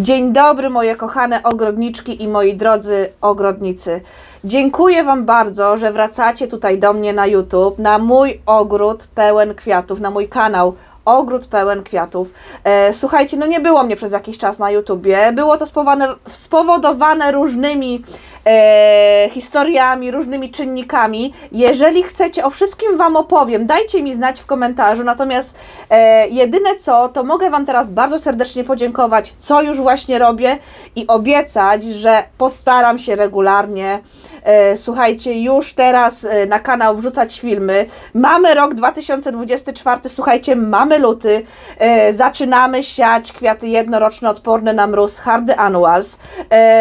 Dzień dobry, moje kochane ogrodniczki i moi drodzy ogrodnicy. Dziękuję Wam bardzo, że wracacie tutaj do mnie na YouTube, na mój ogród pełen kwiatów, na mój kanał Ogród pełen kwiatów. E, słuchajcie, no nie było mnie przez jakiś czas na YouTubie. Było to spowodowane, spowodowane różnymi e, historiami, różnymi czynnikami. Jeżeli chcecie, o wszystkim Wam opowiem, dajcie mi znać w komentarzu. Natomiast e, jedyne co, to mogę Wam teraz bardzo serdecznie podziękować, co już właśnie robię i obiecać, że postaram się regularnie. E, słuchajcie, już teraz e, na kanał wrzucać filmy. Mamy rok 2024, słuchajcie, mamy luty. E, zaczynamy siać kwiaty jednoroczne odporne na mróz, hardy annuals.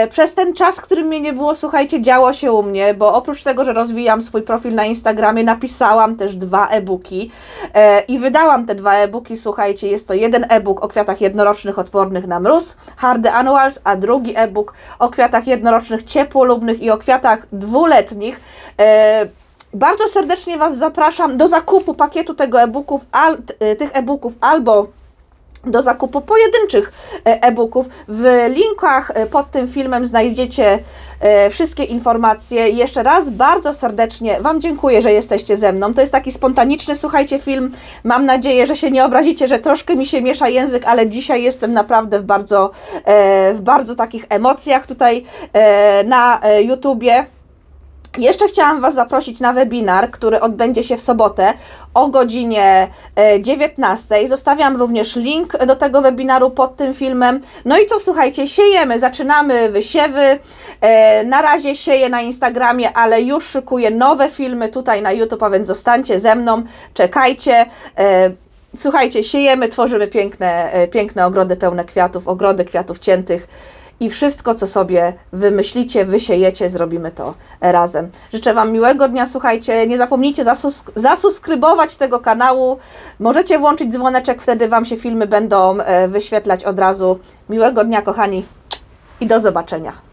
Przez ten czas, który mnie nie było, słuchajcie, działo się u mnie, bo oprócz tego, że rozwijam swój profil na Instagramie, napisałam też dwa e-booki e, i wydałam te dwa e-booki. Słuchajcie, jest to jeden e-book o kwiatach jednorocznych odpornych na mróz, hardy annuals, a drugi e-book o kwiatach jednorocznych ciepłolubnych i o kwiatach dwuletnich. E, bardzo serdecznie Was zapraszam do zakupu pakietu tego e-booków, al, e, tych e-booków albo do zakupu pojedynczych e, e-booków. W linkach e, pod tym filmem znajdziecie e, wszystkie informacje. Jeszcze raz bardzo serdecznie Wam dziękuję, że jesteście ze mną. To jest taki spontaniczny, słuchajcie, film. Mam nadzieję, że się nie obrazicie, że troszkę mi się miesza język, ale dzisiaj jestem naprawdę w bardzo, w bardzo takich emocjach tutaj na YouTubie. Jeszcze chciałam Was zaprosić na webinar, który odbędzie się w sobotę o godzinie e, 19. Zostawiam również link do tego webinaru pod tym filmem. No i co, słuchajcie, siejemy, zaczynamy wysiewy. E, Na razie sieję na Instagramie, ale już szykuję nowe filmy tutaj na YouTube, a więc zostańcie ze mną, czekajcie. E, Słuchajcie, siejemy, tworzymy piękne, e, piękne ogrody pełne kwiatów, ogrody kwiatów ciętych i wszystko, co sobie wymyślicie, wysiejecie, zrobimy to razem. Życzę Wam miłego dnia, słuchajcie, nie zapomnijcie zasus zasubskrybować tego kanału, możecie włączyć dzwoneczek, wtedy Wam się filmy będą e, wyświetlać od razu. Miłego dnia, kochani, i do zobaczenia.